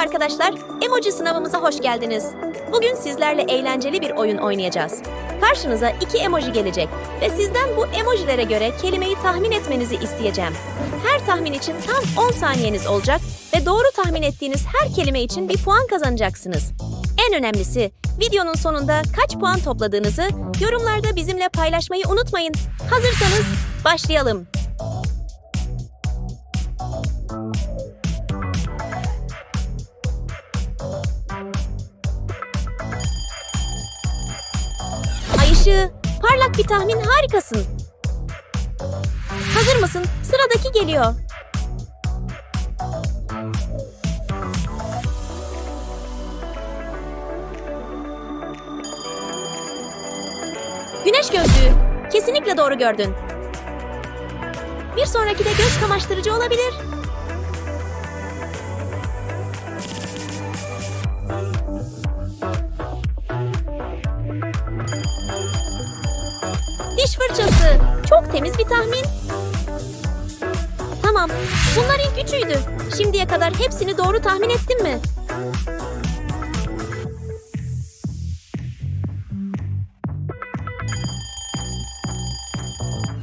arkadaşlar, emoji sınavımıza hoş geldiniz. Bugün sizlerle eğlenceli bir oyun oynayacağız. Karşınıza iki emoji gelecek ve sizden bu emojilere göre kelimeyi tahmin etmenizi isteyeceğim. Her tahmin için tam 10 saniyeniz olacak ve doğru tahmin ettiğiniz her kelime için bir puan kazanacaksınız. En önemlisi, videonun sonunda kaç puan topladığınızı yorumlarda bizimle paylaşmayı unutmayın. Hazırsanız başlayalım. Işığı, parlak bir tahmin harikasın. Hazır mısın? Sıradaki geliyor. Güneş gözlüğü. Kesinlikle doğru gördün. Bir sonraki de göz kamaştırıcı olabilir. Diş fırçası. Çok temiz bir tahmin. Tamam. Bunlar ilk üçüydü. Şimdiye kadar hepsini doğru tahmin ettin mi?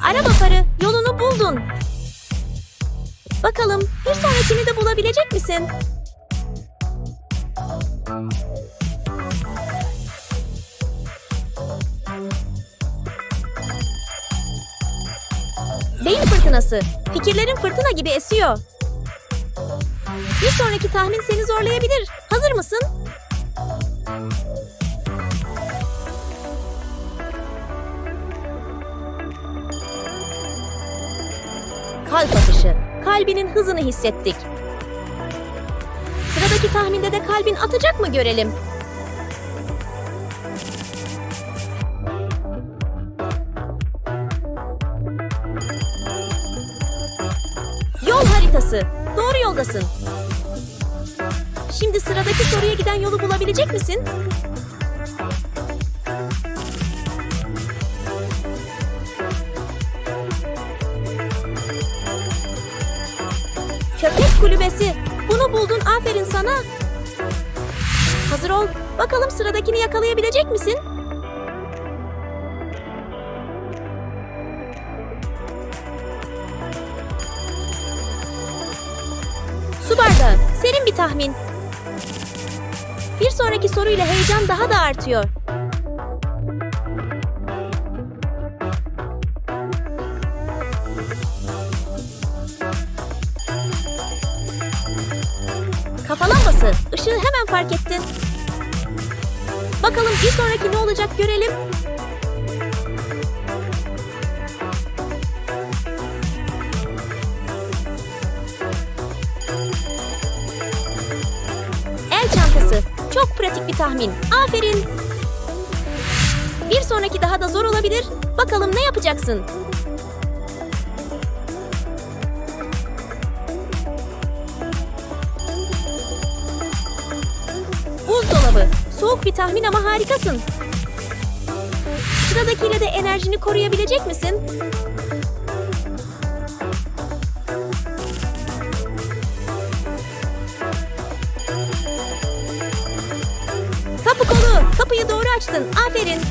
Araba farı yolunu buldun. Bakalım bir sonrakini de bulabilecek misin? Beyin fırtınası. Fikirlerin fırtına gibi esiyor. Bir sonraki tahmin seni zorlayabilir. Hazır mısın? Kalp atışı. Kalbinin hızını hissettik. Sıradaki tahminde de kalbin atacak mı görelim. Haritası. Doğru yoldasın. Şimdi sıradaki soruya giden yolu bulabilecek misin? Köpek kulübesi. Bunu buldun aferin sana. Hazır ol. Bakalım sıradakini yakalayabilecek misin? Su bardağı. Serin bir tahmin. Bir sonraki soruyla heyecan daha da artıyor. Kafa lambası. Işığı hemen fark ettin. Bakalım bir sonraki ne olacak görelim. Pratik bir tahmin. Aferin. Bir sonraki daha da zor olabilir. Bakalım ne yapacaksın? Buzdolabı. Soğuk bir tahmin ama harikasın. Sıradakiyle de enerjini koruyabilecek misin? Açtın. Aferin.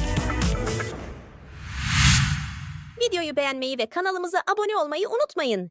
Videoyu beğenmeyi ve kanalımıza abone olmayı unutmayın.